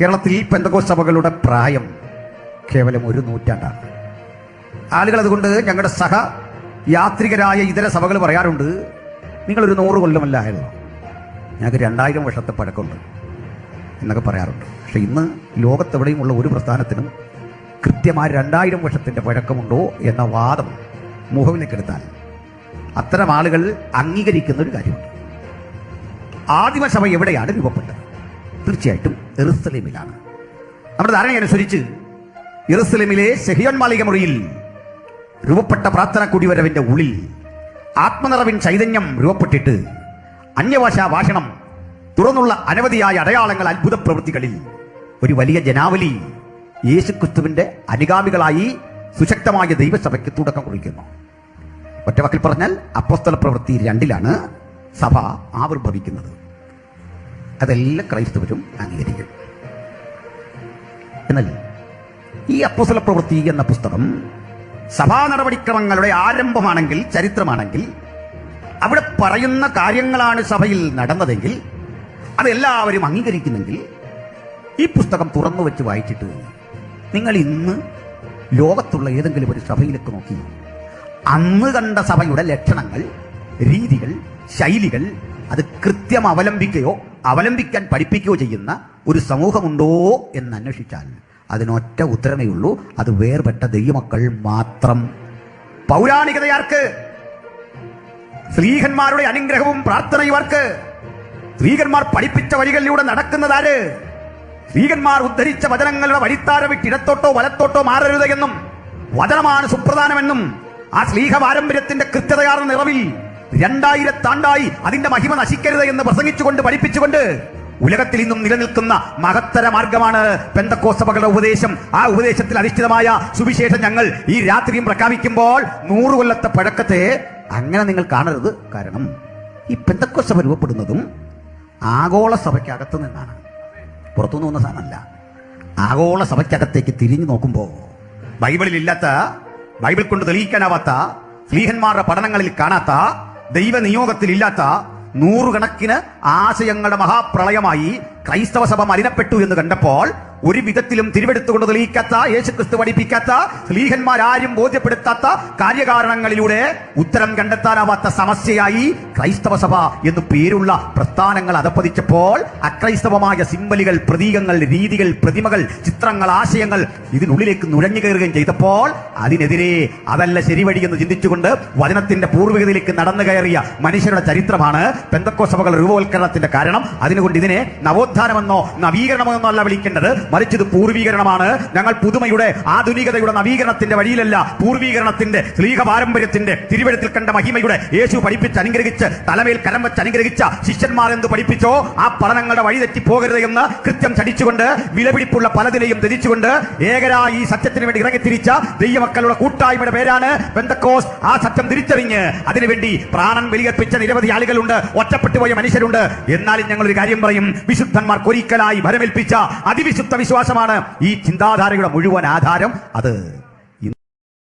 കേരളത്തിൽ പെന്തകോസ് സഭകളുടെ പ്രായം കേവലം ഒരു നൂറ്റാണ്ടാണ്. ആളുകൾ അതുകൊണ്ട് ഞങ്ങളുടെ സഹ യാത്രികരായ ഇതര സഭകൾ പറയാറുണ്ട് നിങ്ങളൊരു നൂറ് കൊല്ലമല്ലായിരുന്നു ഞങ്ങൾക്ക് രണ്ടായിരം വർഷത്തെ പഴക്കമുണ്ട് എന്നൊക്കെ പറയാറുണ്ട്. പക്ഷെ ഇന്ന് ലോകത്തെവിടെയുമുള്ള ഒരു പ്രസ്ഥാനത്തിനും കൃത്യമായി രണ്ടായിരം വർഷത്തിന്റെ പഴക്കമുണ്ടോ എന്ന വാദം മുഖവിലേക്കെടുത്താൽ അത്തരം ആളുകൾ അംഗീകരിക്കുന്ന ഒരു കാര്യമുണ്ട്. ആദിമസഭ എവിടെയാണ് രൂപപ്പെട്ടത്? തീർച്ചയായിട്ടും എറുസലേമിലാണ്. നമ്മുടെ ധാരണയനുസരിച്ച് എറുസലേമിലെ സെഹിയോൻ മാളിക മുറിയിൽ രൂപപ്പെട്ട പ്രാർത്ഥന കുടിവരവിന്റെ ഉള്ളിൽ ആത്മനിറവിൻ ചൈതന്യം രൂപപ്പെട്ടിട്ട് അന്യഭാഷാ ഭാഷണം തുറന്നുള്ള അനവധിയായ അടയാളങ്ങൾ അത്ഭുത പ്രവൃത്തികളിൽ ഒരു വലിയ ജനാവലി യേശുക്രിസ്തുവിന്റെ അനുഗാമികളായി സുശക്തമായ ദൈവസഭയ്ക്ക് തുടക്കം കുറിക്കുന്നു. ഒറ്റവാക്കിൽ പറഞ്ഞാൽ അപ്രസ്ഥല പ്രവൃത്തി രണ്ടിലാണ് സഭ ആവിർഭവിക്കുന്നത്. അതെല്ലാം ക്രൈസ്തവരും അംഗീകരിക്കും. എന്നാൽ ഈ അപ്പുസല പ്രവൃത്തി എന്ന പുസ്തകം സഭാ നടപടിക്രമങ്ങളുടെ ആരംഭമാണെങ്കിൽ ചരിത്രമാണെങ്കിൽ അവിടെ പറയുന്ന കാര്യങ്ങളാണ് സഭയിൽ നടന്നതെങ്കിൽ അതെല്ലാവരും അംഗീകരിക്കുന്നെങ്കിൽ ഈ പുസ്തകം തുറന്നു വെച്ച് വായിച്ചിട്ട് നിങ്ങൾ ഇന്ന് ലോകത്തുള്ള ഏതെങ്കിലും ഒരു സഭയിലേക്ക് നോക്കി. അന്ന് കണ്ട സഭയുടെ ലക്ഷണങ്ങൾ രീതികൾ ശൈലികൾ അത് കൃത്യം അവലംബിക്കുകയോ അവലംബിക്കാൻ പഠിപ്പിക്കുകയോ ചെയ്യുന്ന ഒരു സമൂഹമുണ്ടോ എന്ന് അന്വേഷിച്ചാൽ അതിനൊറ്റ ഉത്തരമേ ഉള്ളൂ. അത് വേർപെട്ട ദൈവമക്കൾ മാത്രം. പൗരാണികതയാർക്ക് സ്ത്രീഹന്മാരുടെ അനുഗ്രഹവും പ്രാർത്ഥനയും ഇവർക്ക്. സ്ത്രീകന്മാർ പഠിപ്പിച്ച വഴികളിലൂടെ നടക്കുന്നതാര് സ്ത്രീകന്മാർ ഉദ്ധരിച്ച വചനങ്ങളുടെ വഴിത്താര വിട്ട് ഇടത്തോട്ടോ വലത്തോട്ടോ മാറരുത് എന്നും വചനമാണ് സുപ്രധാനമെന്നും ആ സ്ലീഹ പാരമ്പര്യത്തിന്റെ കൃത്യതയാർന്ന നിറവിൽ രണ്ടായിരത്താണ്ടായി അതിന്റെ മഹിമ നശിക്കരുത് എന്ന് പ്രസംഗിച്ചുകൊണ്ട് പഠിപ്പിച്ചുകൊണ്ട് ഉലകത്തിൽ ഇന്നും നിലനിൽക്കുന്ന മഹത്തര മാർഗമാണ് പെന്തക്കോസഭകളുടെ ഉപദേശം. ആ ഉപദേശത്തിൽ അധിഷ്ഠിതമായ സുവിശേഷം ഞങ്ങൾ ഈ രാത്രിയും പ്രഖ്യാപിക്കുമ്പോൾ നൂറു കൊല്ലത്തെ പഴക്കത്തെ അങ്ങനെ നിങ്ങൾ കാണരുത്. കാരണം ഈ പെന്തക്കോസഭ രൂപപ്പെടുന്നതും ആഗോള സഭയ്ക്കകത്ത് നിന്നാണ്. പുറത്തുനിന്ന് വന്ന സാധനമല്ല. ആഗോള സഭയ്ക്കകത്തേക്ക് തിരിഞ്ഞു നോക്കുമ്പോൾ ബൈബിളിൽ ഇല്ലാത്ത ബൈബിൾ കൊണ്ട് തെളിയിക്കാനാവാത്ത സ്ലീഹന്മാരുടെ പഠനങ്ങളിൽ കാണാത്ത ദൈവ നിയോഗത്തിൽ ഇല്ലാത്ത നൂറുകണക്കിന് ആശയങ്ങളുടെ മഹാപ്രളയമായി ക്രൈസ്തവ സഭ മലിനപ്പെട്ടു എന്ന് കണ്ടപ്പോൾ ഒരു വിധത്തിലും തിരുവെടുത്തുകൊണ്ട് തെളിയിക്കാത്ത യേശുക്രിസ്തു പഠിപ്പിക്കാത്ത സ്ലീഹന്മാരാരും ബോധ്യപ്പെടുത്താത്ത കാര്യകാരണങ്ങളിലൂടെ ഉത്തരം കണ്ടെത്താനാവാത്ത സമസ്യയായി ക്രൈസ്തവ സഭ എന്ന് പേരുള്ള പ്രസ്ഥാനങ്ങൾ അതപ്പതിച്ചപ്പോൾ അക്രൈസ്തവമായ സിമ്പലുകൾ പ്രതീകങ്ങൾ രീതികൾ പ്രതിമകൾ ചിത്രങ്ങൾ ആശയങ്ങൾ ഇതിനുള്ളിലേക്ക് നുഴഞ്ഞു കയറുകയും ചെയ്തപ്പോൾ അതിനെതിരെ അതല്ല ശരിവഴി എന്ന് ചിന്തിച്ചുകൊണ്ട് വചനത്തിന്റെ പൂർവികതയിലേക്ക് നടന്നു കയറിയ മനുഷ്യരുടെ ചരിത്രമാണ് പെന്തക്കോ സഭകൾ രൂപവൽക്കരണത്തിന്റെ കാരണം. അതിനുകൊണ്ട് ഇതിനെ നവോത്ഥാനമെന്നോ നവീകരണമെന്നോ അല്ല വിളിക്കേണ്ടത്. മറിച്ച് ഇത് പൂർവീകരണമാണ്. ഞങ്ങൾ പുതുമയുടെ ആധുനികതയുടെ നവീകരണത്തിന്റെ വഴിയിലല്ല പൂർവീകരണത്തിന്റെ സ്ത്രീക പാരമ്പര്യത്തിന്റെ തിരുവഴുത്തിൽ കണ്ട മഹിമയുടെ യേശു പഠിപ്പിച്ച് അനുഗ്രഹിച്ച് തലമേൽ കരം വെച്ച് അനുഗ്രഹിച്ച ശിഷ്യന്മാർ എന്ത് പഠിപ്പിച്ചോ ആ പഠനങ്ങളുടെ വഴി തെറ്റി പോകരുത് എന്ന് കൃത്യം ചടിച്ചുകൊണ്ട് വിലപിടിപ്പുള്ള പലതിനെയും ധരിച്ചുകൊണ്ട് ഏകരായി ഈ സത്യത്തിന് വേണ്ടി ഇറങ്ങിത്തിരിച്ച ദൈവമക്കളുടെ കൂട്ടായ്മയുടെ പേരാണ് ബന്ധക്കോസ് ആ സത്യം തിരിച്ചറിഞ്ഞ് അതിനുവേണ്ടി പ്രാണൻ ബലിയർപ്പിച്ച നിരവധി ആളുകളുണ്ട് ഒറ്റപ്പെട്ടു പോയ മനുഷ്യരുണ്ട്. എന്നാലും ഞങ്ങൾ ഒരു കാര്യം പറയും വിശുദ്ധന്മാർ ഒരിക്കലായി ഭരമേൽപ്പിച്ച അതിവിശുദ്ധ വിശ്വാസമാണ് ഈ ചിന്താധാരയുടെ മുഴുവൻ ആധാരം. അത്